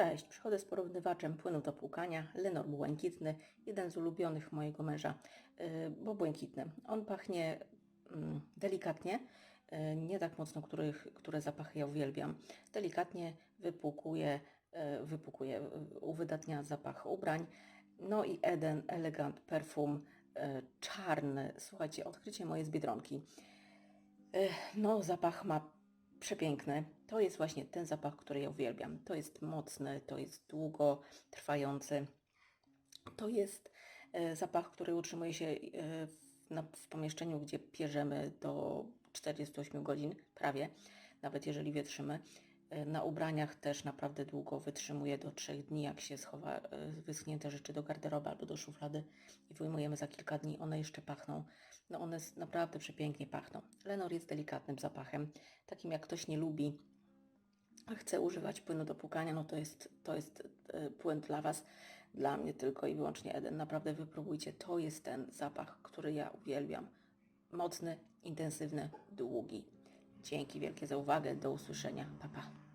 Cześć, przychodzę z porównywaczem płynu do płukania Lenor Błękitny, jeden z ulubionych mojego męża, yy, bo błękitny. On pachnie mm, delikatnie, yy, nie tak mocno, których, które zapachy ja uwielbiam. Delikatnie wypłukuje, yy, wypłukuje, uwydatnia zapach ubrań. No i Eden Elegant Perfum czarny. Słuchajcie, odkrycie moje z Biedronki. No, zapach ma przepiękny. To jest właśnie ten zapach, który ja uwielbiam. To jest mocny, to jest długo trwający. To jest e, zapach, który utrzymuje się e, w, pomieszczeniu, gdzie pierzemy do 48 godzin, prawie, nawet jeżeli wietrzymy. Na ubraniach też naprawdę długo wytrzymuje do 3 dni, jak się schowa e, wyschnięte rzeczy do garderoby albo do szuflady i wyjmujemy za kilka dni, one jeszcze pachną. No one naprawdę przepięknie pachną. Lenor jest delikatnym zapachem, takim jak ktoś nie lubi chce używać płynu do płukania, no to jest, to jest e, płyn dla Was, dla mnie tylko i wyłącznie Eden. Naprawdę wypróbujcie, to jest ten zapach, który ja uwielbiam. Mocny, intensywny, długi. Dzięki wielkie za uwagę, do usłyszenia. Pa, pa.